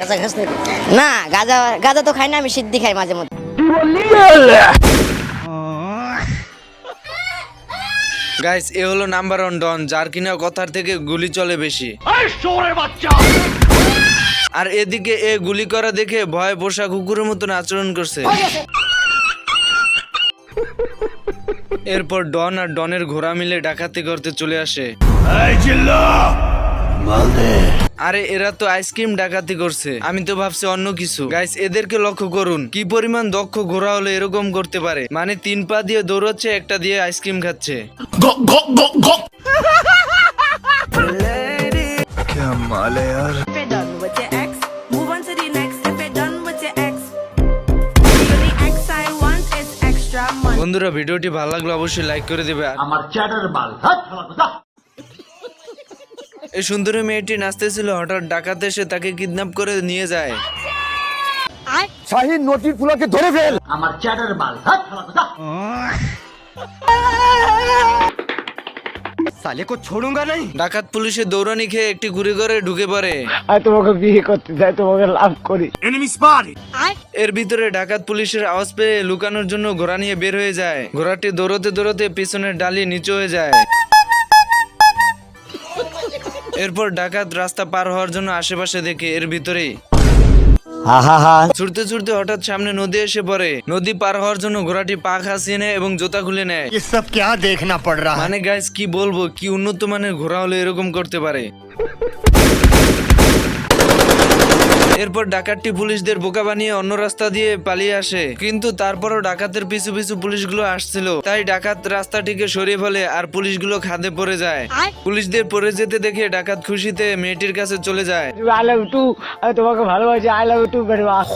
গাঁজা খাস নাকি না গাঁজা গাঁজা তো খাই না আমি সিদ্ধি খাই মাঝে মধ্যে। গাইস এ হলো নাম্বার ওয়ান ডন যার কিনা কথার থেকে গুলি চলে বেশি। আর এদিকে এ গুলি করা দেখে ভয় পোষা কুকুরের মতন আচরণ করছে। এরপর ডন আর ডনের ঘোড়া মিলে ডাকাতি করতে চলে আসে। আরে এরা তো আইসক্রিম ডাকাতি করছে। আমি তো ভাবছি অন্য কিছু। গাইস এদেরকে লক্ষ্য করুন। কি পরিমাণ দক্ষ ঘোড়া হলে এরকম করতে পারে? মানে তিন পা দিয়ে দৌড়াচ্ছে একটা দিয়ে আইসক্রিম খাচ্ছে. বন্ধুরা ভিডিওটি ভালো লাগলে অবশ্যই লাইক করে দেবে। আর আমার চ্যাটার বাল এই সুন্দরী মেয়েটি নাচতেছিল হঠাৎ ডাকাতে এসে তাকে কিডন্যাপ করে নিয়ে যায়। শাহিন নটির ফুলাকে ধরে ফেল। আমার চ্যাটার বাল হাত হালা কথা সালে কো ছোড়ুঙ্গা নাই? ডাকাত পুলিশের দৌড়ানি খেয়ে একটি ঘুরে ঘরে ঢুকে পড়ে। আমি তোমাকে বিয়ে করতে চাই তোমাকে লাভ করি। এর ভিতরে ডাকাত পুলিশের আওয়াজ পেয়ে লুকানোর জন্য ঘোড়া নিয়ে বের হয়ে যায়। ঘোড়াটি দৌড়তে দৌড়তে পিছনের ডালি নিচু হয়ে যায়। এরপর ডাকাত রাস্তা পার হওয়ার জন্য আশেপাশে দেখে এর ভিতরে ছুটতে ছুটতে হঠাৎ সামনে নদী এসে পড়ে। নদী পার হওয়ার জন্য ঘোড়াটি পা খাসিয়ে নেয় এবং জুতা খুলে নেয়। সব কে মানে গাইস কি বলব কি উন্নত মানের ঘোড়া হলে এরকম করতে পারে? এরপর ডাকাতটি পুলিশদের বোকা বানিয়ে অন্য রাস্তা দিয়ে পালিয়ে আসে। কিন্তু তারপরও ডাকাতের পিছু পিছু পুলিশগুলো আসছিল। তাই ডাকাত রাস্তাটিকে সরিয়ে ফেলে আর পুলিশগুলো খাদে পড়ে যায়। পুলিশদের পড়ে যেতে দেখে ডাকাত খুশিতে মেয়েটির কাছে চলে যায়। আই লাভ টু আমি তোমাকে ভালোবাসি। আই লাভ টু ভেরি মাচ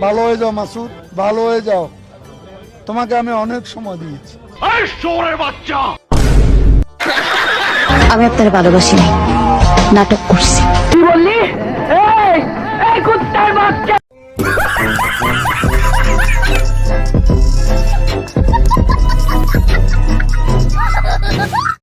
ভালো হয়ে যাও মাসুদ। ভালো হয়ে যাও। তোমাকে আমি অনেক সময় দিয়েছি। বাচ্চা! আমি আপনার ভালোবাসি নাই। নাটক করছি। que bolê? Ei!